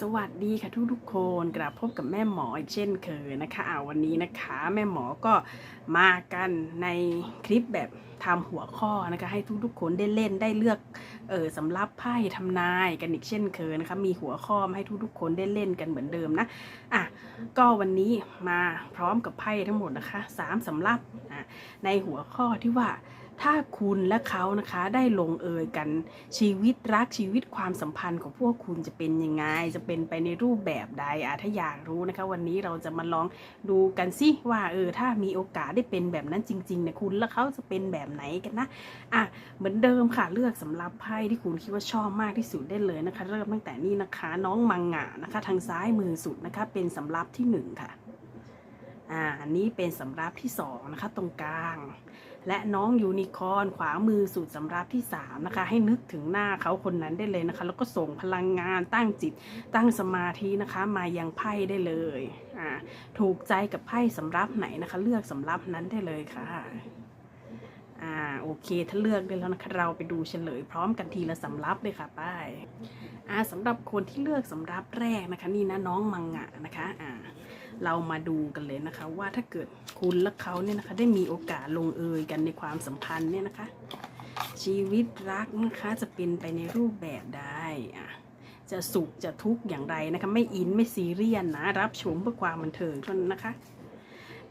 สวัสดีค่ะทุกทุกๆคนกลับพบกับแม่หมออีกเช่นเคยนะคะอ่าวันนี้นะคะแม่หมอก็มากันในคลิปแบบทำหัวข้อนะคะให้ทุกๆคนได้เล่นได้เลือกเออสำรับไพ่ทำนายกันอีกเช่นเคยนะคะมีหัวข้อมาให้ทุกๆคนได้เล่นกันเหมือนเดิมนะอะก็วันนี้มาพร้อมกับไพ่ทั้งหมดนะคะสามสำรับอะในหัวข้อที่ว่า ถ้าคุณและเขานะคะได้ลงเอยกันชีวิตรักชีวิตความสัมพันธ์ของพวกคุณจะเป็นยังไง จะเป็นไปในรูปแบบใดอะถ้าอยากรู้นะคะ วันนี้เราจะมาลองดูกันสิว่าเออถ้ามีโอกาสได้เป็นแบบนั้นจริงๆเนี่ยคุณและเขาจะเป็นแบบไหนกันนะอะเหมือนเดิมค่ะเลือกสำรับไพ่ที่คุณคิดว่าชอบมากที่สุดได้เลยนะคะ เริ่มตั้งแต่นี้นะคะ น้องมังงะนะคะ ทางซ้ายมือสุดนะคะ เป็นสำรับที่หนึ่งค่ะ อ่าอันนี้เป็นสำรับที่สองนะคะตรงกลาง และน้องยูนิคอนขวามือสุดสำรับที่สามนะคะ ให้นึกถึงหน้าเขาคนนั้นได้เลยนะคะ แล้วก็ส่งพลังงานตั้งจิต ตั้งสมาธินะคะ มายังไพ่ได้เลยอ่าถูกใจกับไพ่สำรับไหนนะคะ เลือกสำรับนั้นได้เลยค่ะอ่าโอเคถ้าเลือกได้แล้วนะคะเราไปดูเฉลยพร้อมกันทีละสำรับเลยค่ะป้ายอ่าสำหรับคนที่เลือกสำรับแรกนะคะ นี่นะน้องมังงะนะคะอ่า เรามาดูกันเลยนะคะ ว่าถ้าเกิดคุณและเขาเนี่ยนะคะ ได้มีโอกาสลงเอยกันในความสัมพันธ์เนี่ยนะคะ ชีวิตรักนะคะจะเป็นไปในรูปแบบใดอะจะสุขจะทุกข์อย่างไรนะคะ ไม่อินไม่ซีเรียสนะรับชมเพื่อความบันเทิงเท่านั้นนะคะ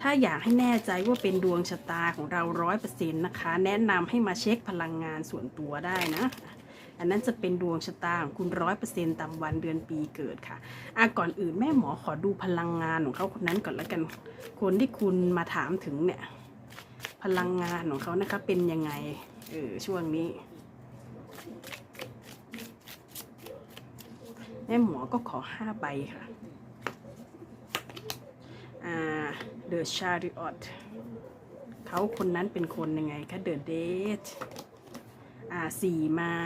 ถ้าอยากให้แน่ใจว่าเป็นดวงชะตาของเราร้อยเปอร์เซ็นต์นะคะ แนะนำให้มาเช็คพลังงานส่วนตัวได้นะ อันนั้นจะเป็นดวงชะตาของคุณร้อยเปอร์เซ็นต์ตามวันเดือนปีเกิดค่ะอะก่อนอื่นแม่หมอขอดูพลังงานของเขาคนนั้นก่อนแล้วกัน คนที่คุณมาถามถึงเนี่ย พลังงานของเขานะคะเป็นยังไงเออช่วงนี้แม่หมอก็ขอห้าใบค่ะ อ่า The Chariot เขาคนนั้นเป็นคนยังไงคะ The Date อ่าสี่ไม้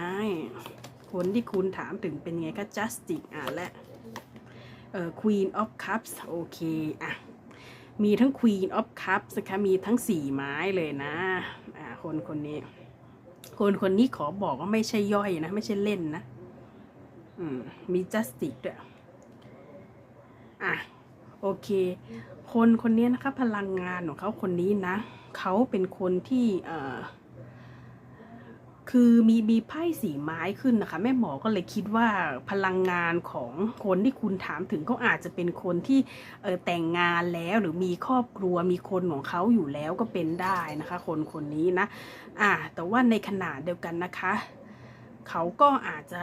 คนที่คุณถามถึงเป็นไงก็ Justice อ่าและเอ่อ Queen of Cups โอเค อะ มีทั้ง Queen of Cups นะคะมีทั้งสี่ไม้เลยนะ อ่า คนคนนี้ คนคนนี้ขอบอกว่าไม่ใช่ย่อยนะ ไม่ใช่เล่นนะ อืม มี Justice ด้วย อะ โอเค คนคนนี้นะคะ พลังงานของเขาคนนี้นะ เขาเป็นคนที่ เอ่อ คือมีมีไพ่สีไม้ขึ้นนะคะ แม่หมอก็เลยคิดว่าพลังงานของคนที่คุณถามถึงเขาอาจจะเป็นคนที่เแต่งงานแล้วหรือมีครอบครัวมีคนของเขาอยู่แล้วก็เป็นได้นะคะ คนคนนี้นะอ่าแต่ว่าในขณะเดียวกันนะคะ เขาก็อาจจะ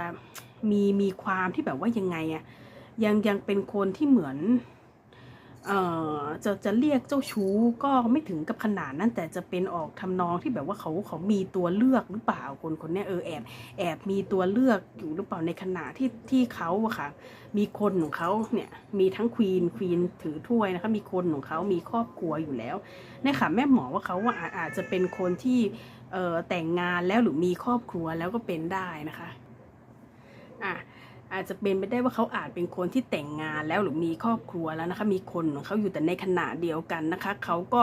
มีมีความที่แบบว่ายังไงอะยังยังเป็นคนที่เหมือน จะจะเรียกเจ้าชู้ก็ไม่ถึงกับขนาดนั้นแต่จะเป็นออกทำนองที่แบบว่าเขาเขามีตัวเลือกหรือเปล่าคนคนนี้เออแอบแอบมีตัวเลือกอยู่หรือเปล่าในขณะที่ที่เขาอะค่ะ มีคนของเขาเนี่ยมีทั้งควีนควีนถือถ้วยนะคะมีคนของเขามีครอบครัวอยู่แล้วเนี่ยค่ะแม่หมอว่าเขาว่าอาจจะเป็นคนที่เออแต่งงานแล้วหรือมีครอบครัวแล้วก็เป็นได้นะคะอะ อาจจะเป็นไปได้ว่าเขาอาจเป็นคนที่แต่งงานแล้วหรือมีครอบครัวแล้วนะคะ มีคนของเขาอยู่แต่ในขณะเดียวกันนะคะ เขาก็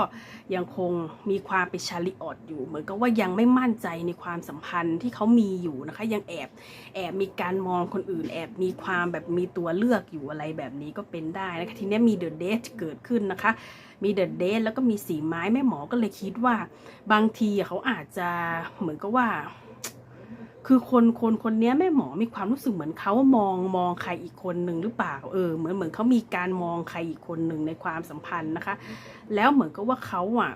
ยังคงมีความเป็นชาลิออดอยู่ เหมือนกับว่ายังไม่มั่นใจในความสัมพันธ์ที่เขามีอยู่นะคะ ยังแอบแอบมีการมองคนอื่น แอบมีความแบบมีตัวเลือกอยู่อะไรแบบนี้ก็เป็นได้นะคะทีนี้มีเดอะเดทเกิดขึ้นนะคะ มีเดอะเดทแล้วก็มีสีไม้แม่หมอก็เลยคิดว่า บางทีเขาอาจจะเหมือนกับว่า คือคนคนคนนี้แม่หมอมีความรู้สึกเหมือนเขามองมองใครอีกคนหนึ่งหรือเปล่าเออเหมือนเหมือนเขามีการมองใครอีกคนหนึ่งในความสัมพันธ์นะคะ แล้วเหมือนกับว่าเขาอะ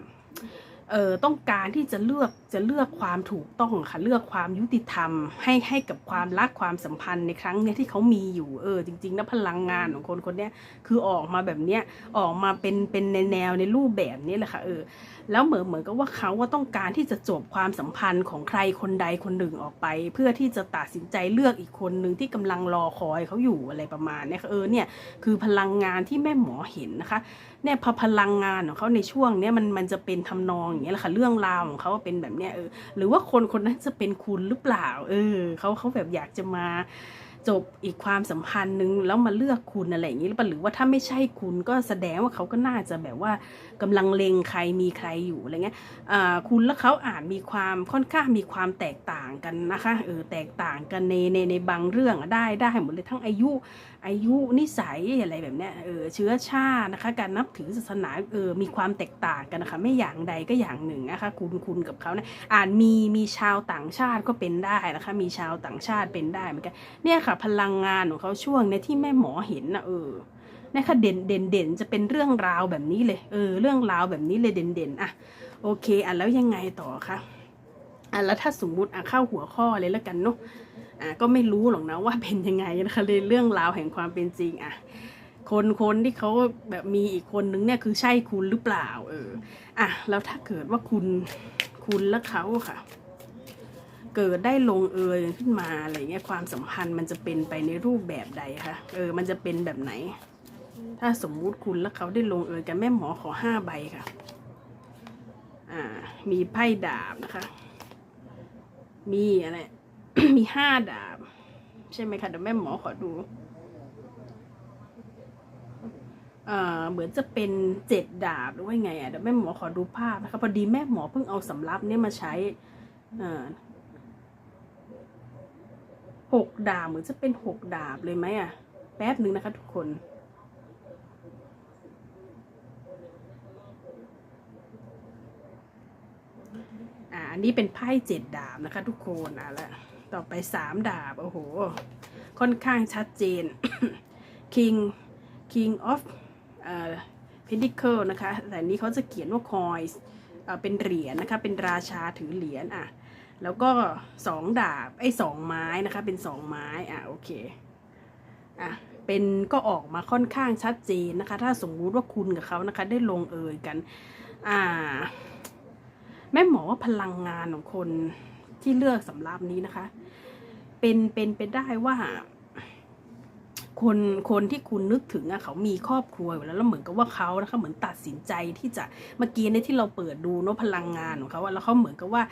เออต้องการที่จะเลือกจะเลือกความถูกต้องค่ะเลือกความยุติธรรม ให้ให้กับความรักความสัมพันธ์ในครั้งเนี้ยที่เขามีอยู่เออจริงๆแล้วพลังงานของคนคนเนี้ยคือออกมาแบบเนี้ยออกมาเป็นเป็นในแนวในรูปแบบนี้แหละค่ะเออแล้วเหมือนเหมือนกับว่าเขาว่าต้องการที่จะจบความสัมพันธ์ของใครคนใดคนหนึ่งออกไป เพื่อที่จะตัดสินใจเลือกอีกคนหนึ่งที่กำลังรอคอยเขาอยู่อะไรประมาณนี้ค่ะเออเนี่ยคือพลังงานที่แม่หมอเห็นนะคะเนี่ยพอพลังงานของเขาในช่วงเนี้ยมันมันจะเป็นทำนองอย่างเงี้ยแหละค่ะเรื่องราวของเขาเป็นแบบเนี้ยเออหรือว่าคนคนนั้นจะเป็นคุณหรือเปล่า เออเขาเขาแบบอยากจะมาจบอีกความสัมพันธ์หนึ่งแล้วมาเลือกคุณอะไรอย่างนี้หรือเปล่าหรือว่าถ้าไม่ใช่คุณก็แสดงว่าเขาก็น่าจะแบบว่ากำลังเลงใครมีใครอยู่อะไรเงี้ยอ่าคุณและเขาอาจมีความค่อนข้างมีความแตกต่างกันนะคะเออแตกต่างกันในในในบางเรื่องได้ได้หมดเลยทั้งอายุ อายุนิสัยอะไรแบบเนี้ยเออเชื้อชาตินะคะ การนับถือศาสนาเออมีความแตกต่างกันนะคะ ไม่อย่างใดก็อย่างหนึ่งนะคะคุณคุณกับเขาเนี่ยอาจมีมีชาวต่างชาติก็เป็นได้นะคะ มีชาวต่างชาติเป็นได้เหมือนกันเนี่ยค่ะ พลังงานของเขาช่วงเนี่ยที่แม่หมอเห็นนะเออเนี่ยค่ะเด่นเด่นเด่นจะเป็นเรื่องราวแบบนี้เลยเออเรื่องราวแบบนี้เลยเด่นเด่นอะโอเคอะแล้วยังไงต่อคะอะแล้วถ้าสมมุติอะเข้าหัวข้อเลยแล้วกันเนาะ อะก็ไม่รู้หรอกนะว่าเป็นยังไงนะคะเลยเรื่องราวแห่งความเป็นจริงอะคนคนที่เขาแบบมีอีกคนนึงเนี่ยคือใช่คุณหรือเปล่า เอออะแล้วถ้าเกิดว่าคุณคุณและเขาค่ะ เกิดได้ลงเอยกันขึ้นมาอะไรเงี้ยความสัมพันธ์มันจะเป็นไปในรูปแบบใดคะเออ มันจะเป็นแบบไหน ถ้าสมมุติคุณและเขาได้ลงเอยกันแม่หมอขอห้าใบค่ะ อ่า มีไพ่ดาบนะคะ มีอะไร มีห้าดาบ ใช่ไหมคะเดี๋ยวแม่หมอขอดูเอ่อเหมือนจะเป็นเจ็ดดาบหรือว่าไงอะเดี๋ยวแม่หมอขอดูภาพนะคะพอดีแม่หมอเพิ่งเอาสำรับเนี่ยมาใช้หกดาบเหมือนจะเป็นหกดาบเลยไหมอะ แป๊บหนึ่งนะคะทุกคน อ่าอันนี้เป็นไพ่เจ็ดดาบนะคะทุกคนอะแล้ว ต่อไปสามดาบ โอ้โห ค่อนข้างชัดเจน king king of เอ่อ pentacle นะคะ แต่นี้เขาจะเขียนว่า coins เอ่อเป็นเหรียญนะคะ เป็นราชาถือเหรียญอะ แล้วก็สองดาบ ไอ้สองไม้นะคะ เป็นสองไม้ อะ โอเค อะ เป็นก็ออกมาค่อนข้างชัดเจนนะคะ ถ้าสมมุติว่าคุณกับเขานะคะ ได้ลงเอยกัน อ่า แม่หมอว่าพลังงานของคน ที่เลือกสำรับนี้นะคะ เป็นเป็นไปนได้ว่า คนคนที่คุณนึกถึงอะเขามีครอบครัวอยู่แล้วแล้วเหมือนกับว่าเขานะคะเหมือนตัดสินใจที่จะเมื่อกี้ในที่เราเปิดดูเนาะพลังงานของเขาแล้วเขาเหมือนกับว่า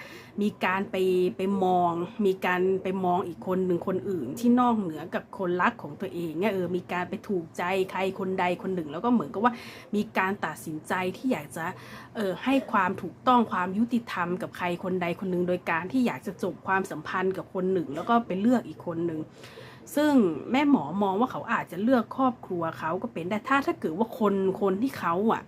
มีการไปไปมอง มีการไปมองอีกคนหนึ่งคนอื่น ที่นอกเหนือกับคนรักของตัวเองเนี่ยเออมีการไปถูกใจใครคนใดคนหนึ่ง แล้วก็เหมือนกับว่ามีการตัดสินใจที่อยากจะเออให้ความถูกต้องความยุติธรรมกับใครคนใดคนหนึ่งโดยการที่อยากจะจบความสัมพันธ์กับคนหนึ่ง แล้วก็ไปเลือกอีกคนหนึ่ง ซึ่งแม่หมอมองว่าเขาอาจจะเลือกครอบครัวเขาก็เป็นแต่ถ้าถ้าเกิดว่าคนคนที่เขาอะ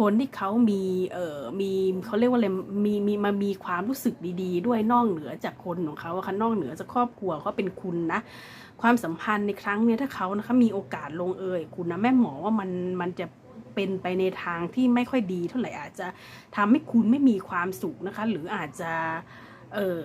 คนที่เขามีเอ่อมีเขาเรียกว่าอะไรมีมีมามีความรู้สึกดี ๆ ด้วยนอกเหนือจากคนของเขาค่ะนอกเหนือจากครอบครัวเขาเป็นคุณนะความสัมพันธ์ในครั้งเนี้ยถ้าเขานะคะมีโอกาสลงเอยคุณนะแม่หมอว่ามันมันจะเป็นไปในทางที่ไม่ค่อยดีเท่าไหร่อาจจะทำให้คุณไม่มีความสุขนะคะ หรืออาจจะ เออ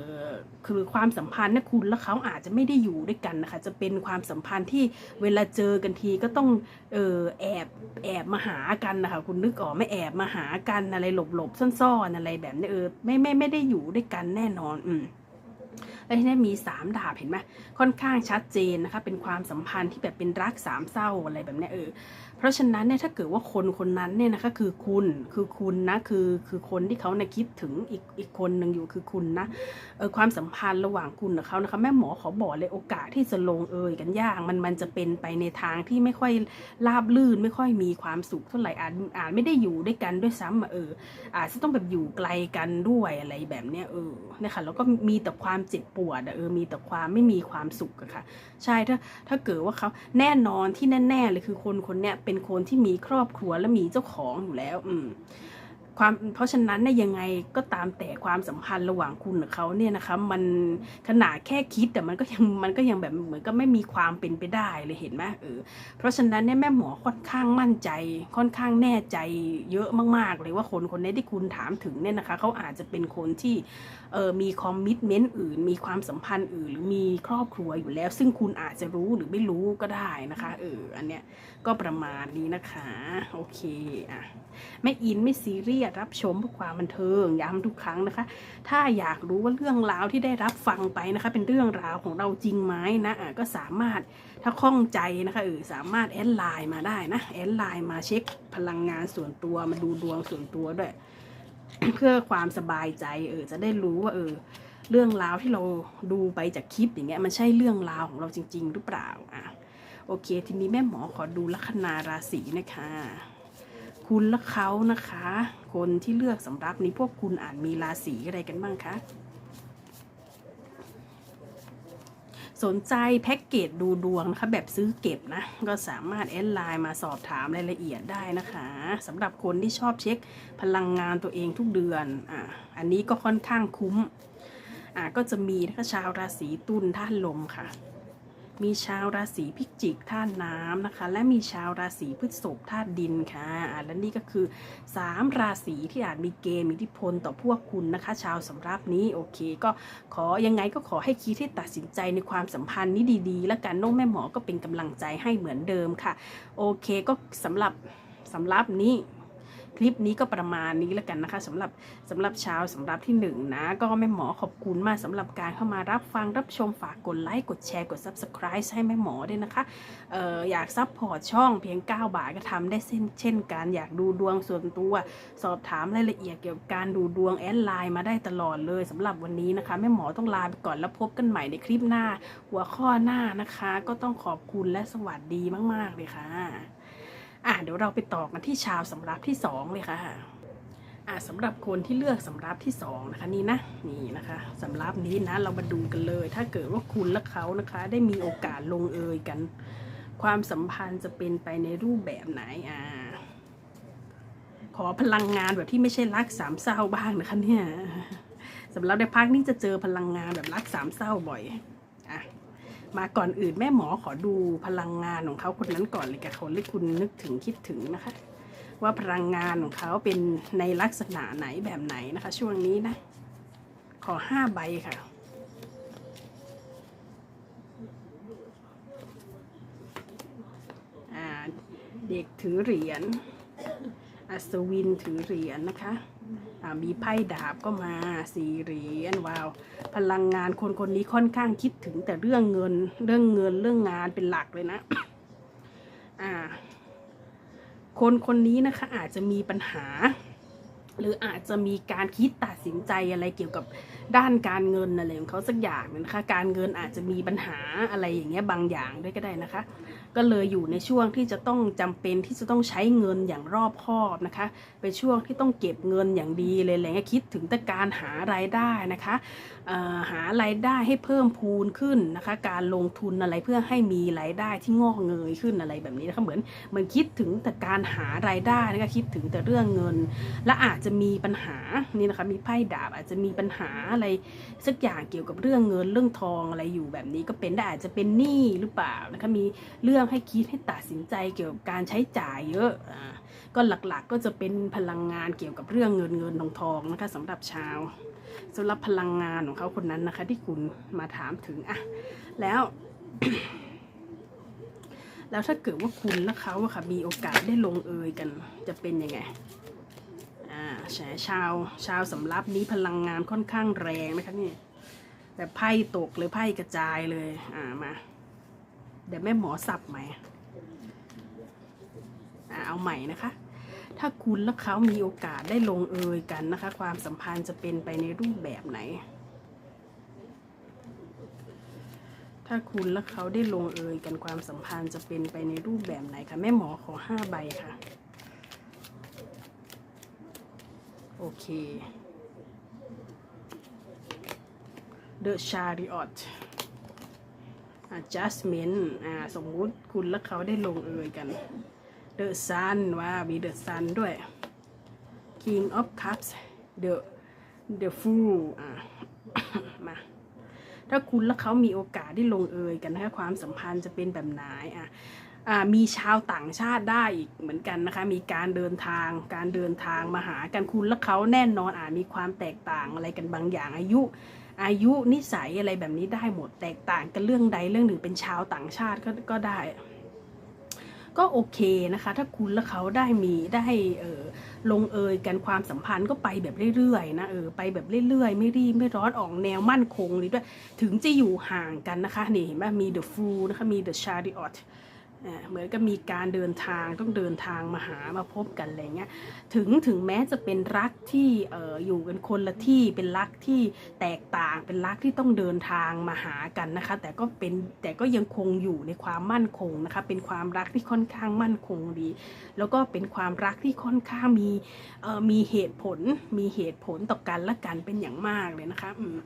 คือความสัมพันธ์นี่ยคุณและเขาอาจจะไม่ได้อยู่ด้วยกันนะคะ จะเป็นความสัมพันธ์ที่เวลาเจอกันทีก็ต้องเออแอบแอบมาหากันนะคะคุณนึกออกไหม่แอบมาหากันอะไรหลบหลบๆซ่อนๆอะไรแบบนี้เออไม่ไม่ไม่ได้อยู่ด้วยกันแน่นอน อืมแล้วที่นี้มีสามดาบเห็นไหมค่อนข้างชัดเจนนะคะ เป็นความสัมพันธ์ที่แบบเป็นรักสามเศร้าอะไรแบบนี้เออ เพราะฉะนั้นเนี่ยถ้าเกิดว่าคนคนนั้นเนี่ยนะคะคือคุณคือคุณนะคือคือคนที่เขาเนี่ยคิดถึงอีกอีกคนหนึ่งอยู่คือคุณนะเออความสัมพันธ์ระหว่างคุณกับเขานะคะแม่หมอขอบอกเลยโอกาสที่จะลงเอยกันยากมันมันจะเป็นไปในทางที่ไม่ค่อยราบลื่น ไม่ค่อยมีความสุขเท่าไหร่อาจอาจไม่ได้อยู่ด้วยกันด้วยซ้ำเอออาจจะต้องแบบอยู่ไกลกันด้วยอะไรแบบเนี้ยเออเนี่ยค่ะแล้วก็มีแต่ความเจ็บปวดเออมีแต่ความไม่มีความสุขอะค่ะ ใช่ถ้าถ้าเกิดว่าเขาแน่นอนที่แน่ๆเลยคือคนคนเนี้ยเป็นคนที่มีครอบครัวและมีเจ้าของอยู่แล้ว อืมความเพราะฉะนั้นเนี่ยยังไงก็ตามแต่ความสัมพันธ์ระหว่างคุณกับเขาเนี่ยนะคะมันขนาดแค่คิดแต่มันก็ยังมันก็ยังแบบเหมือนก็ไม่มีความเป็นไปได้เลยเห็นไหมเออเพราะฉะนั้นเนี่ยแม่หมอค่อนข้างมั่นใจ ค่อนข้างแน่ใจเยอะมากๆเลยว่าคนคนนี้ที่คุณถามถึงเนี่ยนะคะเขาอาจจะเป็นคนที่ เออมีคอมมิชเมนต์อื่น มีความสัมพันธ์อื่น หรือมีครอบครัวอยู่แล้ว ซึ่งคุณอาจจะรู้หรือไม่รู้ก็ได้นะคะเอออันเนี้ยก็ประมาณนี้นะคะ โอเคอะไม่อินไม่ซีเรียสรับชมเพื่อความบันเทิงย้ำทุกครั้งนะคะ ถ้าอยากรู้ว่าเรื่องราวที่ได้รับฟังไปนะคะ เป็นเรื่องราวของเราจริงไหมนะอะก็สามารถถ้าข้องใจนะคะเออสามารถแอดไลน์มาได้นะแอดไลน์มาเช็คพลังงานส่วนตัวมาดูดวงส่วนตัวด้วย เพื่อความสบายใจ เออ จะได้รู้ว่า เออ เรื่องราวที่เราดูไปจากคลิปอย่างเงี้ย มันใช่เรื่องราวของเราจริง ๆ หรือเปล่า อะ โอเค ทีนี้แม่หมอขอดูลัคนาราศีนะคะ คุณและเขานะคะ คนที่เลือกสำรับนี้พวกคุณอ่านมีราศีอะไรกันบ้างคะ สนใจแพ็กเกจดูดวงนะคะแบบซื้อเก็บนะ ก็สามารถแอดไลน์มาสอบถามรายละเอียดได้นะคะสำหรับคนที่ชอบเช็คพลังงานตัวเองทุกเดือนอะอันนี้ก็ค่อนข้างคุ้มอะก็จะมีนะคะชาวราศีตุลท่านลมค่ะ มีชาวราศีพิจิกธาตุน้ำนะคะ และมีชาวราศีพฤษภธาตุดินค่ะและนี่ก็คือ 3 ราศีที่อาจมีเกณฑ์มีอิทธิพลต่อพวกคุณนะคะ ชาวสำรับนี้โอเค ก็ขอยังไงก็ขอให้คิดให้ตัดสินใจในความสัมพันธ์นี้ดีๆ แล้วกันโน้แม่หมอก็เป็นกำลังใจให้เหมือนเดิมค่ะ โอเคก็สำหรับสำหรับนี้ คลิปนี้ก็ประมาณนี้แล้วกันนะคะสำหรับสำหรับชาวสำหรับที่หนึ่งนะก็แม่หมอขอบคุณมากสำหรับการเข้ามารับฟังรับชมฝากกดไลค์กดแชร์กด subscribe ให้แม่หมอด้วยนะคะอออยากซัพพอร์ตช่องเพียง 9 บาทก็ทำได้เช่นเช่นกันอยากดูดวงส่วนตัวสอบถามรายละเอียดเกี่ยวกับการดูดวงแอดไลน์มาได้ตลอดเลยสำหรับวันนี้นะคะแม่หมอต้องลาไปก่อนแล้วพบกันใหม่ในคลิปหน้า หัวข้อหน้านะคะ ก็ต้องขอบคุณและสวัสดีมาก ๆ เลยค่ะ อะเดี๋ยวเราไปต่อกันที่ชาวสำรับที่สองเลยค่ะอะสำหรับคนที่เลือกสำรับที่สองนะคะนี่นะนี่นะคะสำรับนี้นะเรามาดูกันเลย ถ้าเกิดว่าคุณและเขานะคะ ได้มีโอกาสลงเอยกัน ความสัมพันธ์จะเป็นไปในรูปแบบไหนอ่าขอพลังงานแบบที่ไม่ใช่รักสามเศร้าบ้างนะคะเนี่ยสำหรับในพักนี้จะเจอพลังงานแบบรักสามเศร้าบ่อย มาก่อนอื่นแม่หมอขอดูพลังงานของเขาคนนั้นก่อนเลยกับคนที่คุณนึกถึงคิดถึงนะคะ ว่าพลังงานของเขาเป็นในลักษณะไหนแบบไหนนะคะ ช่วงนี้นะ ขอห้าใบค่ะเด็กถือเหรียญอัศวินถือเหรียญนะคะ มีไพ่ดาบก็มาสี่เหรียญว้าว พลังงานคนคนนี้ค่อนข้างคิดถึงแต่เรื่องเงินเรื่องเงินเรื่องงานเป็นหลักเลยนะ อ่า คนคนนี้นะคะ อาจจะมีปัญหา หรืออาจจะมีการคิดตัดสินใจอะไรเกี่ยวกับด้านการเงินอะไรของเขาสักอย่างหนึ่งนะคะ การเงินอาจจะมีปัญหาอะไรอย่างเงี้ยบางอย่างด้วยก็ได้นะคะ ก็เลยอยู่ในช่วงที่จะต้องจำเป็นที่จะต้องใช้เงินอย่างรอบคอบนะคะ เป็นช่วงที่ต้องเก็บเงินอย่างดีเลยอะไรเงี้ยคิดถึงแต่การหารายได้นะคะหารายได้ให้เพิ่มพูนขึ้นนะคะ การลงทุนอะไรเพื่อให้มีรายได้ที่งอกเงยขึ้นอะไรแบบนี้นะคะเหมือนเหมือนคิดถึงแต่การหารายได้นะคะคิดถึงแต่เรื่องเงิน และอาจจะมีปัญหานี่นะคะมีไพ่ดาบอาจจะมีปัญหาอะไรสักอย่างเกี่ยวกับเรื่องเงินเรื่องทองอะไรอยู่แบบนี้ก็เป็นได้อาจจะเป็นหนี้หรือเปล่านะคะมีเรื่องื่องให้คิดให้ตัดสินใจเกี่ยวกับการใช้จ่ายเยอะอ่าก็หลักๆก็จะเป็นพลังงานเกี่ยวกับเรื่องเงินเงินทองทองนะคะสำหรับชาวสำหรับพลังงานของเขาคนนั้นนะคะ ที่คุณมาถามถึงอะแล้ว แล้วถ้าเกิดว่าคุณและเขาอะค่ะมีโอกาสได้ลงเอยกัน จะเป็นยังไงอ่าใช่ชาวชาวสำรับนี้พลังงานค่อนข้างแรงนะคะนี่แบบไพ่ตกเลยไพ่กระจายเลยอ่ามา เดี๋ยวแม่หมอสับใหม่เอาใหม่นะคะ ถ้าคุณและเขามีโอกาสได้ลงเอยกันนะคะ ความสัมพันธ์จะเป็นไปในรูปแบบไหน ถ้าคุณและเขาได้ลงเอยกันความสัมพันธ์จะเป็นไปในรูปแบบไหนคะแม่หมอขอห้าใบค่ะ โอเค The Chariot Adjustment อ่าสมมุติคุณและเขาได้ลงเอยกัน The Sun ว่ามี The Sun ด้วย King of Cups The The Fool อ่ามาถ้าคุณและเขามีโอกาสได้ลงเอยกันนะคะความสัมพันธ์จะเป็นแบบไหนอะอ่ามีชาวต่างชาติได้อีกเหมือนกันนะคะ มีการเดินทาง การเดินทางมาหากันคุณและเขาแน่นอนอาจมีความแตกต่างอะไรกันบางอย่างอายุ อายุนิสัยอะไรแบบนี้ได้หมดแตกต่างกันเรื่องใดเรื่องหนึ่งเป็นชาวต่างชาติก็ก็ได้ ก็โอเคนะคะ ถ้าคุณและเขาได้มีได้เออลงเอยกันความสัมพันธ์ก็ไปแบบเรื่อยๆนะเออไปแบบเรื่อยๆ ไม่รีบไม่ร้อนออกแนวมั่นคงเลยด้วย ถึงจะอยู่ห่างกันนะคะนี่เห็นไหมมี The Fool นะคะมี The Chariot เหมือนกับมีการเดินทางต้องเดินทางมาหามาพบกันอะไรเงี้ยถึงถึงแม้จะเป็นรักที่เอ่ออยู่กันคนละที่เป็นรักที่แตกต่างเป็นรักที่ต้องเดินทางมาหากันนะคะ แต่ก็เป็นแต่ก็ยังคงอยู่ในความมั่นคงนะคะ เป็นความรักที่ค่อนข้างมั่นคงดี แล้วก็เป็นความรักที่ค่อนข้างมีเอ่อมีเหตุผลมีเหตุผลต่อกันและกันเป็นอย่างมากเลยนะคะอืม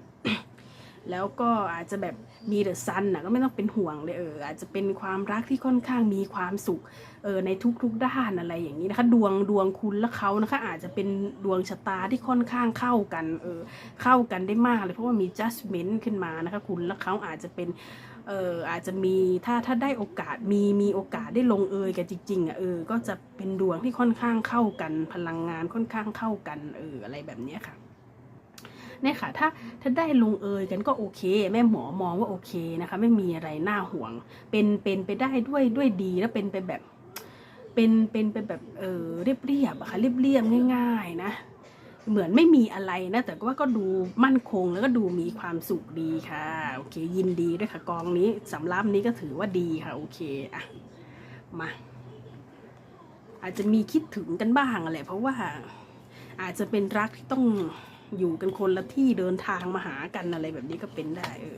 แล้วก็อาจจะแบบมีเดอะซันนะก็ไม่ต้องเป็นห่วงเลยเอออาจจะเป็นความรักที่ค่อนข้างมีความสุขเออในทุกๆด้านอะไรอย่างนี้นะคะ ดวงดวงคุณและเขานะคะ อาจจะเป็นดวงชะตาที่ค่อนข้างเข้ากันเออเข้ากันได้มากเลยเพราะว่ามี judgment ขึ้นมานะคะ คุณและเขาอาจจะเป็นเอออาจจะมีถ้าถ้าได้โอกาสมีมีโอกาสได้ลงเอยกันจริงๆอะเออก็จะเป็นดวงที่ค่อนข้างเข้ากันพลังงานค่อนข้างเข้ากันเอออะไรแบบนี้ค่ะ เนี่ยค่ะ ถ้าถ้าได้ลงเอยกันก็โอเค แม่หมอมองว่าโอเคนะคะ ไม่มีอะไรน่าห่วง เป็นเป็นไปได้ด้วยด้วยดีแล้วเป็นไปแบบ เป็นเป็นไปแบบเออเรียบเรียบอะค่ะเรียบเรียบง่าย ๆ นะเหมือนไม่มีอะไรนะ แต่ว่าก็ดูมั่นคงแล้วก็ดูมีความสุขดีค่ะ โอเค ยินดีด้วยค่ะกองนี้สำรับนี้ก็ถือว่าดีค่ะ โอเคอะมาอาจจะมีคิดถึงกันบ้างแหละเพราะว่าอาจจะเป็นรักที่ต้อง อยู่กันคนละที่เดินทางมาหากันอะไรแบบนี้ก็เป็นได้เออ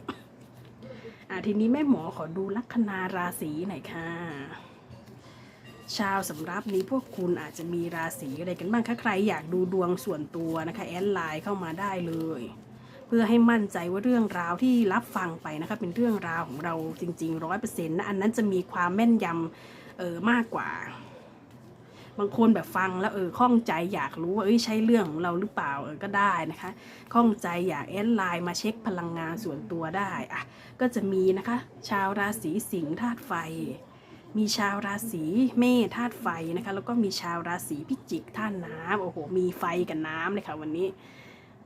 อะทีนี้แม่หมอขอดูลัคนาราศีหน่อยค่ะ ชาวสำรับนี้พวกคุณอาจจะมีราศีอะไรกันบ้างคะใครอยากดูดวงส่วนตัวนะคะแอดไลน์เข้ามาได้เลยเพื่อให้มั่นใจว่าเรื่องราวที่รับฟังไปนะคะเป็นเรื่องราวของเราจริงๆร้อยเปอร์เซ็นต์นะอันนั้นจะมีความแม่นยำเออมากกว่า บางคนแบบฟังแล้วเออข้องใจอยากรู้ว่าเอ้ยใช่เรื่องของเราหรือเปล่าเออก็ได้นะคะข้องใจอยากแอดไลน์มาเช็คพลังงานส่วนตัวได้อะก็จะมีนะคะ ชาวราศีสิงห์ธาตุไฟ มีชาวราศีเมษธาตุไฟนะคะ แล้วก็มีชาวราศีพิจิกธาตุน้ำโอ้โหมีไฟกับน้ำเลยค่ะวันนี้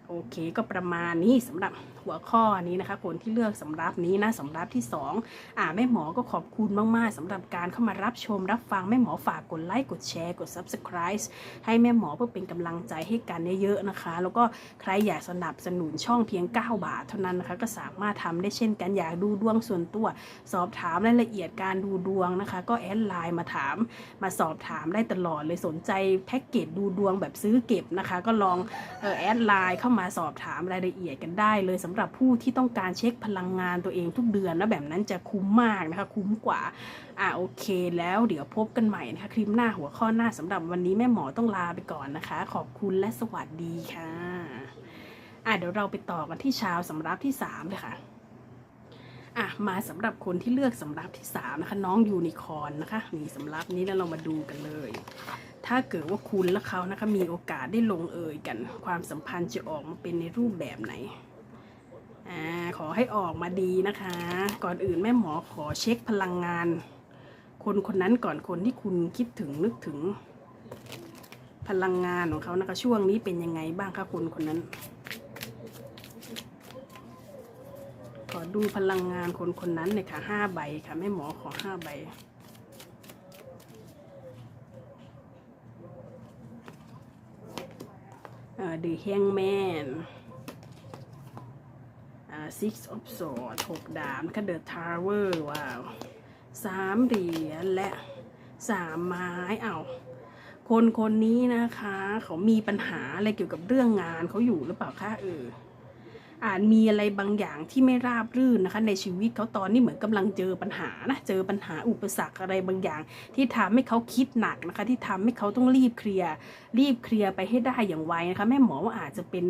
โอเคก็ประมาณนี้สำหรับ หัวข้อนี้นะคะ คนที่เลือกสำรับนี้นะสำรับที่ 2 อ่าแม่หมอก็ขอบคุณมากๆสำหรับการเข้ามารับชมรับฟังแม่หมอฝากกดไลค์กดแชร์กด subscribe ให้แม่หมอเพื่อเป็นกำลังใจให้กันเยอะๆนะคะ แล้วก็ใครอยากสนับสนุนช่องเพียง 9 บาท เท่านั้นนะคะ ก็สามารถทำได้เช่นกันอยากดูดวงส่วนตัว สอบถามรายละเอียดการดูดวงนะคะ ก็แอดไลน์มาถามมาสอบถามได้ตลอดเลยสนใจแพ็กเกจดูดวงแบบซื้อเก็บนะคะ ก็ลองแอดไลน์เข้ามาสอบถามรายละเอียดกันได้เลยสำหรับหรับผู้ที่ต้องการเช็คพลังงานตัวเองทุกเดือนนะแบบนั้นจะคุ้มมากนะคะ คุ้มกว่า อ่าโอเค แล้วเดี๋ยวพบกันใหม่นะคะ คลิปหน้าหัวข้อหน้าสำหรับวันนี้แม่หมอต้องลาไปก่อนนะคะ ขอบคุณและสวัสดีค่ะอะเดี๋ยวเราไปต่อกันที่ชาวสำรับที่สามเลยค่ะอะมาสำหรับคนที่เลือกสำรับที่สามนะคะน้องยูนิคอนนะคะนี่สำรับนี้แล้วเรามาดูกันเลย ถ้าเกิดว่าคุณและเขานะคะมีโอกาสได้ลงเอยกัน ความสัมพันธ์จะออกมาเป็นในรูปแบบไหน อ่าขอให้ออกมาดีนะคะ ก่อนอื่นแม่หมอขอเช็คพลังงาน คนคนนั้นก่อนคนที่คุณคิดถึงนึกถึง พลังงานของเขานะคะ ช่วงนี้เป็นยังไงบ้างคะคนคนนั้น ขอดูพลังงานคนคนนั้นเลยค่ะห้าใบค่ะแม่หมอขอห้าใบเอ่อ The Hangman อ่ Six of Swords หกดาบนะคะ The Tower ว้าวสามเหรียญและสามไม้เอาคนคนนี้นะคะ เขามีปัญหาอะไรเกี่ยวกับเรื่องงานเขาอยู่หรือเปล่าคะเออ อาจมีอะไรบางอย่างที่ไม่ราบรื่นนะคะ ในชีวิตเขาตอนนี้เหมือนกำลังเจอปัญหานะเจอปัญหาอุปสรรคอะไรบางอย่าง ที่ทำให้เขาคิดหนักนะคะ ที่ทำให้เขาต้องรีบเคลียร์รีบเคลียร์ไปให้ได้อย่างไวนะคะแม่หมอว่าอาจจะเป็น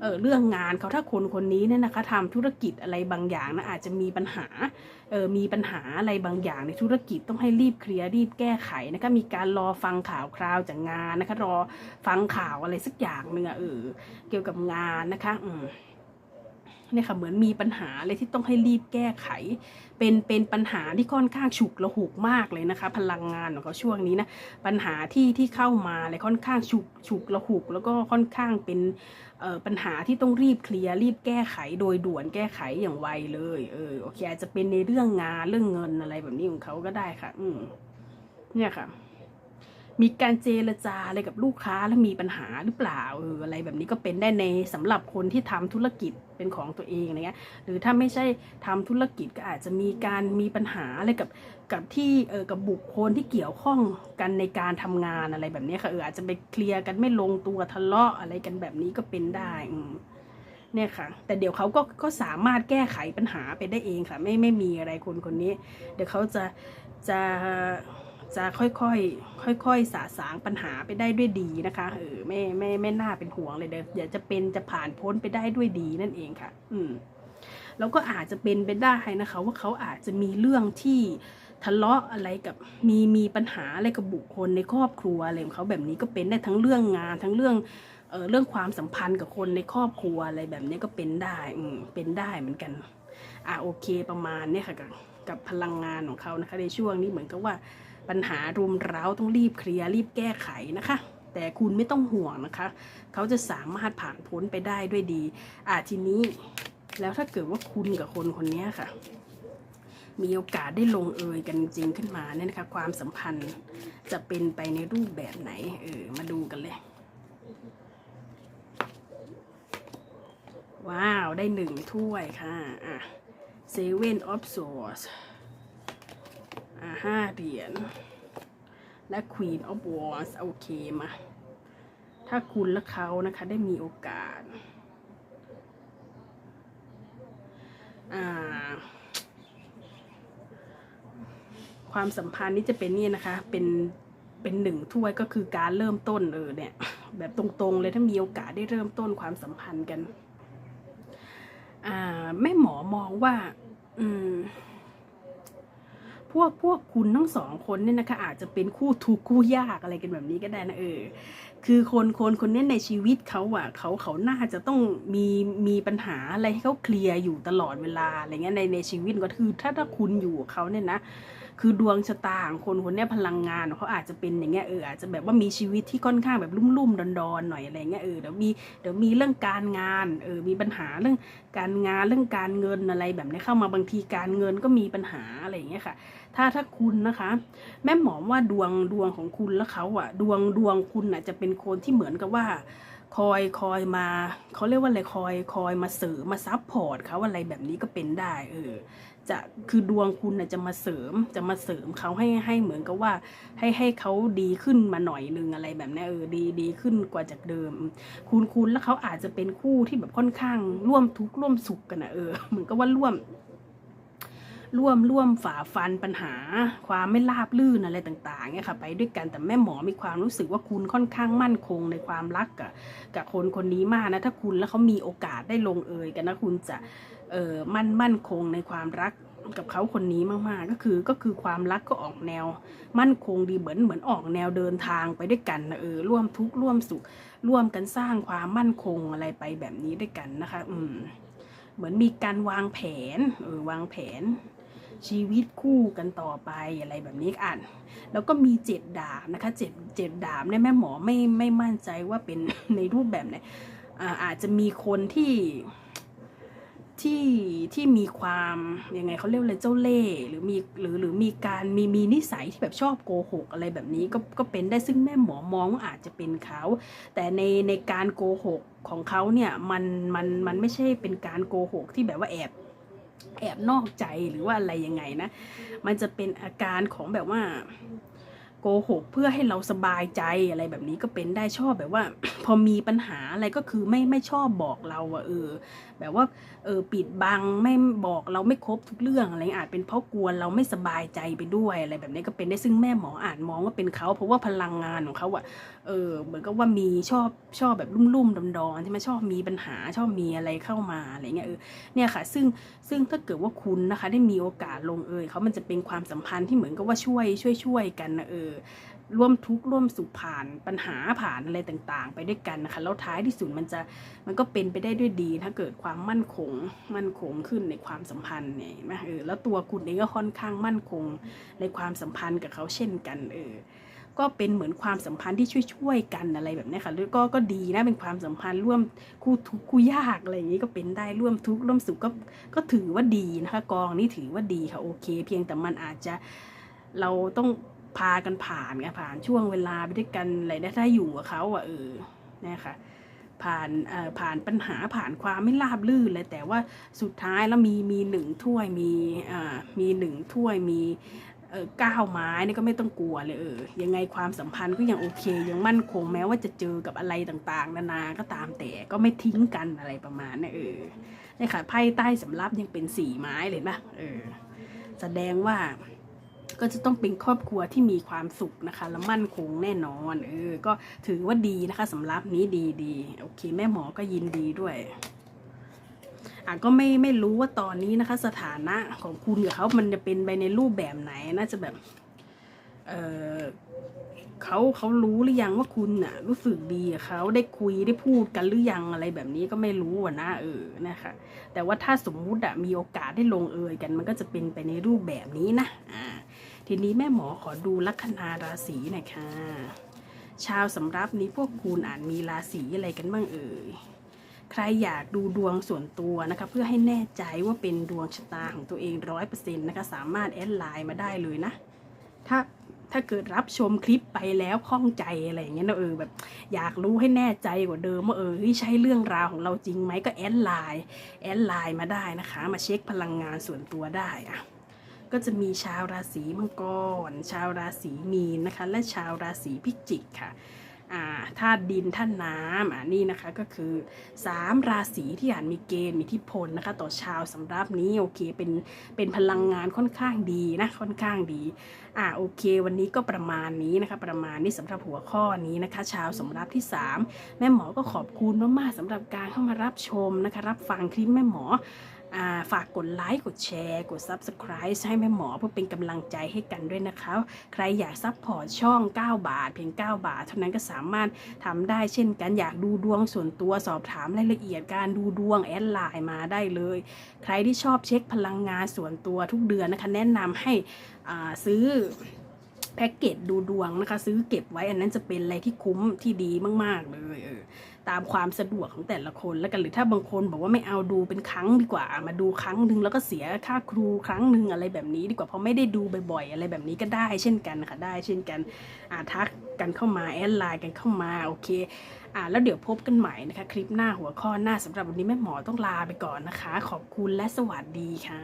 เออเรื่องงานเขาถ้าคนคนนี้เนี่ยนะคะทำธุรกิจอะไรบางอย่างนะอาจจะมีปัญหาเออมีปัญหาอะไรบางอย่างในธุรกิจต้องให้รีบเคลียร์รีบแก้ไขนะคะมีการรอฟังข่าวคราวจากงานนะคะ รอฟังข่าวอะไรสักอย่างหนึ่งอะเออเกี่ยวกับงานนะคะ อืม เนี่ยค่ะเหมือนมีปัญหาอะไรที่ต้องให้รีบแก้ไข เป็นเป็นปัญหาที่ค่อนข้างฉุกละหุกมากเลยนะคะ พลังงานของเขาช่วงนี้นะปัญหาที่ที่เข้ามาเลยค่อนข้างฉุกฉุกละหุก แล้วก็ค่อนข้างเป็นปัญหาที่ต้องรีบเคลียร์รีบแก้ไขโดยด่วนแก้ไขอย่างไวเลยเออโอเคอาจจะเป็นในเรื่องงานเรื่องเงินอะไรแบบนี้ของเขาก็ได้ค่ะ อืมเนี่ยค่ะ มีการเจรจาอะไรกับลูกค้าแล้วมีปัญหาหรือเปล่าเอออะไรแบบนี้ก็เป็นได้ในสำหรับคนที่ทำธุรกิจเป็นของตัวเองอะไรเงี้ยหรือถ้าไม่ใช่ทำธุรกิจก็อาจจะมีการมีปัญหาอะไรกับกับที่เออกับบุคคลที่เกี่ยวข้องกันในการทำงานอะไรแบบนี้ค่ะเอออาจจะไปเคลียร์กันไม่ลงตัวทะเลาะอะไรกันแบบนี้ก็เป็นได้เนี่ยค่ะ แต่เดี๋ยวเขาก็ก็สามารถแก้ไขปัญหาไปได้เองค่ะ ไม่ไม่มีอะไรคนคนนี้ เดี๋ยวเขาจะจะ จะค่อยๆค่อยๆสาสางปัญหาไปได้ด้วยดีนะคะเออไม่ไม่ไม่น่าเป็นห่วงเลยเดี๋ยวเดี๋ยวจะเป็นจะผ่านพ้นไปได้ด้วยดีนั่นเองค่ะ อืมแล้วก็อาจจะเป็นไปได้นะคะ ว่าเขาอาจจะมีเรื่องที่ทะเลาะอะไรกับมีมีปัญหาอะไรกับบุคคลในครอบครัวอะไรของเขาแบบนี้ก็เป็นได้ทั้งเรื่องงานทั้งเรื่องเออเรื่องความสัมพันธ์กับคนในครอบครัวอะไรแบบนี้ก็เป็นได้อืมเป็นได้เหมือนกันอะโอเคประมาณเนี้ยค่ะกับกับพลังงานของเขานะคะในช่วงนี้เหมือนกับว่า ปัญหารุมเร้าต้องรีบเคลียร์รีบแก้ไขนะคะ แต่คุณไม่ต้องห่วงนะคะ เขาจะสามารถผ่านพ้นไปได้ด้วยดีอะทีนี้ แล้วถ้าเกิดว่าคุณกับคนคนนี้ค่ะ มีโอกาสได้ลงเอยกันจริงขึ้นมาเนี่ยนะคะ ความสัมพันธ์จะเป็นไปในรูปแบบไหน เออ มาดูกันเลยว้าว ได้หนึ่งถ้วยค่ะอะ Seven of Swords อะ ห้าเหรียญ และ Queen of Wands โอเคมา ถ้าคุณและเขานะคะได้มีโอกาสอ่าความสัมพันธ์นี้จะเป็นนี่นะคะ เป็น เป็นหนึ่งถ้วยก็คือการเริ่มต้นเออเนี่ย แบบตรงๆเลยถ้ามีโอกาสได้เริ่มต้นความสัมพันธ์กัน อ่าแม่หมอมองว่า อืม พวกพวกคุณทั้งสองคนเนี่ยนะคะอาจจะเป็นคู่ทุกข์คู่ยากอะไรกันแบบนี้ก็ได้นะเออ คือคนคนคนนี้ในชีวิตเขาอะเขาเขาน่าจะต้องมีมีปัญหาอะไรให้เขาเคลียร์อยู่ตลอดเวลาอะไรเงี้ยในในชีวิตก็คือ ถ้าถ้าคุณอยู่กับเขาเนี่ยนะคือดวงชะตาของคนคนเนี้ยพลังงานเขาอาจจะเป็นอย่างเงี้ยเอออาจจะแบบว่ามีชีวิตที่ค่อนข้างแบบลุ่มๆดอนๆหน่อยอะไรเงี้ยเออเดี๋ยวมีเดี๋ยวมีเรื่องการงานเออมีปัญหาเรื่องการงานเรื่องการเงินอะไรแบบนี้เข้ามาบางทีการเงินก็มีปัญหาอะไรอย่างเงี้ยค่ะ ถ้าถ้าคุณนะคะ แม่หมอว่าดวงดวงของคุณและเขาอะดวงดวงคุณอะจะเป็นคนที่เหมือนกับว่า คอยคอยมาเขาเรียกว่าอะไรคอยคอยมาเสริมมาซับพอร์ตเขาอะไรแบบนี้ก็เป็นได้เออจะคือดวงคุณน่ะจะมาเสริมจะมาเสริมเขาให้ให้เหมือนกับว่า ให้ให้เขาดีขึ้นมาหน่อยนึงอะไรแบบนี้เออดีดีขึ้นกว่าจากเดิม คุณคุณแล้วเขาอาจจะเป็นคู่ที่แบบค่อนข้างร่วมทุกข์ร่วมสุขกันนะเออเหมือนกับว่าร่วม ร่วมร่วมฝ่าฟันปัญหา ความไม่ราบลื่นอะไรต่างๆเนี่ยค่ะ ไปด้วยกันแต่แม่หมอมีความรู้สึกว่าคุณค่อนข้างมั่นคงในความรักกับกับคนคนนี้มากนะถ้าคุณแล้วเขามีโอกาสได้ลงเอยกันนะคุณจะเออมั่นมั่นคงในความรักกับเขาคนนี้มากๆก็คือก็คือความรักก็ออกแนว มั่นคงดีเหมือนเหมือนออกแนวเดินทางไปด้วยกันนะเออร่วมทุกข์ร่วมสุข ร่วมกันสร้างความมั่นคงอะไรไปแบบนี้ด้วยกันนะคะ อืม เหมือนมีการวางแผนเออวางแผน ชีวิตคู่กันต่อไปอะไรแบบนี้อ่านแล้วก็มีเจ็ดดาบนะคะเจ็ดเจ็ดดาบเนี่ยแม่หมอไม่ไม่มั่นใจว่าเป็นในรูปแบบไหนอาอาจจะมีคนที่ที่ที่มีความยังไงเขาเรียกอะไรเจ้าเล่ห์หรือมีหรือหรือมีการมีมีนิสัยที่แบบชอบโกหกอะไรแบบนี้ก็ก็เป็นได้ซึ่งแม่หมอมองว่าอาจจะเป็นเขาแต่ในในการโกหกของเขาเนี่ยมันมันมันไม่ใช่เป็นการโกหกที่แบบว่าแอบ แอบนอกใจหรือว่าอะไรยังไงนะ มันจะเป็นอาการของแบบว่าโกหกเพื่อให้เราสบายใจอะไรแบบนี้ก็เป็นได้ชอบแบบว่า พอมีปัญหาอะไรก็คือไม่ไม่ชอบบอกเราอะเออ แบบว่าเออปิดบังไม่บอกเราไม่ครบทุกเรื่องอะไรอาจเป็นเพราะกลัวเราไม่สบายใจไปด้วยอะไรแบบนี้ก็เป็นได้ซึ่งแม่หมออ่านมองว่าเป็นเขาเพราะว่าพลังงานของเขาอะเออเหมือนกับว่ามีชอบชอบแบบลุ่มๆดอนๆใช่ไหมชอบมีปัญหาชอบมีอะไรเข้ามาอะไรเงี้ยเออเนี่ยค่ะ ซึ่งซึ่งถ้าเกิดว่าคุณนะคะ ได้มีโอกาสลงเอยเขามันจะเป็นความสัมพันธ์ที่เหมือนกับว่าช่วยช่วยช่วยกันนะเออ ร่วมทุกข์ร่วมสุขผ่านปัญหาผ่านอะไรต่างๆ ไปด้วยกันนะคะแล้วท้ายที่สุดมันจะมันก็เป็นไปได้ด้วยดี ถ้าเกิดความมั่นคงมั่นคงขึ้นในความสัมพันธ์เนี่ยนะเออแล้วตัวคุณเองก็ค่อนข้างมั่นคงในความสัมพันธ์กับเขาเช่นกันเออก็เป็นเหมือนความสัมพันธ์ที่ช่วยๆกันอะไรแบบนี้ค่ะแล้วก็ก็ดีนะเป็นความสัมพันธ์ร่วมคู่ทุกคู่ยากอะไรอย่างนี้ก็เป็นได้ร่วมทุกข์ร่วมสุขก็ก็ถือว่าดีนะคะ กองนี้ถือว่าดีค่ะโอเค เพียงแต่มันอาจจะเราต้อง พากันผ่านไงผ่านช่วงเวลาไปด้วยกันอะไรได้ถ้าอยู่กับเขาอะเออเนี่ยค่ะผ่านเอ่อผ่านปัญหาผ่านความไม่ราบรื่นเลยแต่ว่าสุดท้ายแล้วมีมีหนึ่งถ้วยมีอ่ามีหนึ่งถ้วยมีเก้าไม้นี่ก็ไม่ต้องกลัวเลยเออยังไงความสัมพันธ์ก็ยังโอเค ยังมั่นคงแม้ว่าจะเจอกับอะไรต่างๆ นานาก็ตามแต่ก็ไม่ทิ้งกันอะไรประมาณนี้เออเนี่ยค่ะไพ่ใต้สำรับยังเป็นสี่ไม้เลยนะเออแสดงว่า ก็จะต้องเป็นครอบครัวที่มีความสุขนะคะ และมั่นคงแน่นอนเออก็ถือว่าดีนะคะสำหรับนี้ดีดีโอเค แม่หมอก็ยินดีด้วยอะก็ไม่ไม่รู้ว่าตอนนี้นะคะ สถานะของคุณกับเขามันจะเป็นไปในรูปแบบไหนน่าจะแบบ เออเขาเขารู้หรือยังว่าคุณน่ะ รู้สึกดีกับเขาได้คุยได้พูดกันหรือยังอะไรแบบนี้ก็ไม่รู้อะนะเออนะคะ แต่ว่าถ้าสมมุติอะมีโอกาสได้ลงเอยกัน มันก็จะเป็นไปในรูปแบบนี้นะอ่า ทีนี้แม่หมอขอดูลัคนาราศีหน่อยค่ะ ชาวสำรับนี้พวกคุณอ่านมีราศีอะไรกันบ้างเอ่ย ใครอยากดูดวงส่วนตัวนะคะ เพื่อให้แน่ใจว่าเป็นดวงชะตาของตัวเองร้อยเปอร์เซ็นต์นะคะ สามารถแอดไลน์มาได้เลยนะ ถ้าถ้าเกิดรับชมคลิปไปแล้วข้องใจอะไรอย่างเงี้ยนะเออแบบ อยากรู้ให้แน่ใจกว่าเดิมว่าเออใช่เรื่องราวของเราจริงไหมก็แอดไลน์แอดไลน์มาได้นะคะ มาเช็คพลังงานส่วนตัวได้อะ ก็จะมีชาวราศีมังกร ชาวราศีมีนนะคะ และชาวราศีพิจิกค่ะธาตุดินธาตุน้ำอ่านี่นะคะก็คือ 3 ราศีที่อาจมีเกณฑ์มีทิพลนะคะ ต่อชาวสำหรับนี้โอเคเป็นเป็นพลังงานค่อนข้างดีนะค่อนข้างดีอ่าโอเค วันนี้ก็ประมาณนี้นะคะ ประมาณนี้สำหรับหัวข้อนี้นะคะ ชาวสำรับที่ 3 แม่หมอก็ขอบคุณมากๆสำหรับการเข้ามารับชมนะคะ รับฟังคลิปแม่หมอ ฝากกดไลค์กดแชร์กด Subscribe ให้แม่หมอเพื่อเป็นกำลังใจให้กันด้วยนะคะ ใครอยากซัพพอร์ตช่อง 9 บาท เพียง 9 บาท เท่านั้นก็สามารถทำได้เช่นกันอยากดูดวงส่วนตัวสอบถามรายละเอียดการดูดวงแอดไลน์มาได้เลย ใครที่ชอบเช็คพลังงานส่วนตัวทุกเดือนนะคะ แนะนำให้อ่าซื้อแพ็กเกจดูดวงนะคะ ซื้อเก็บไว้อันนั้นจะเป็นอะไรที่คุ้มที่ดีมาก ๆ เลยเออ ตามความสะดวกของแต่ละคนแล้วกันหรือถ้าบางคนบอกว่าไม่เอาดูเป็นครั้งดีกว่า มาดูครั้งหนึ่งแล้วก็เสียค่าครูครั้งหนึ่งอะไรแบบนี้ดีกว่าเพราะไม่ได้ดูบ่อยๆ อะไรแบบนี้ก็ได้เช่นกันนะคะได้เช่นกันอ่าทักกันเข้ามาแอดไลน์กันเข้ามาโอเคอ่าแล้วเดี๋ยวพบกันใหม่นะคะ คลิปหน้าหัวข้อหน้าสำหรับวันนี้แม่หมอต้องลาไปก่อนนะคะ ขอบคุณและสวัสดีค่ะ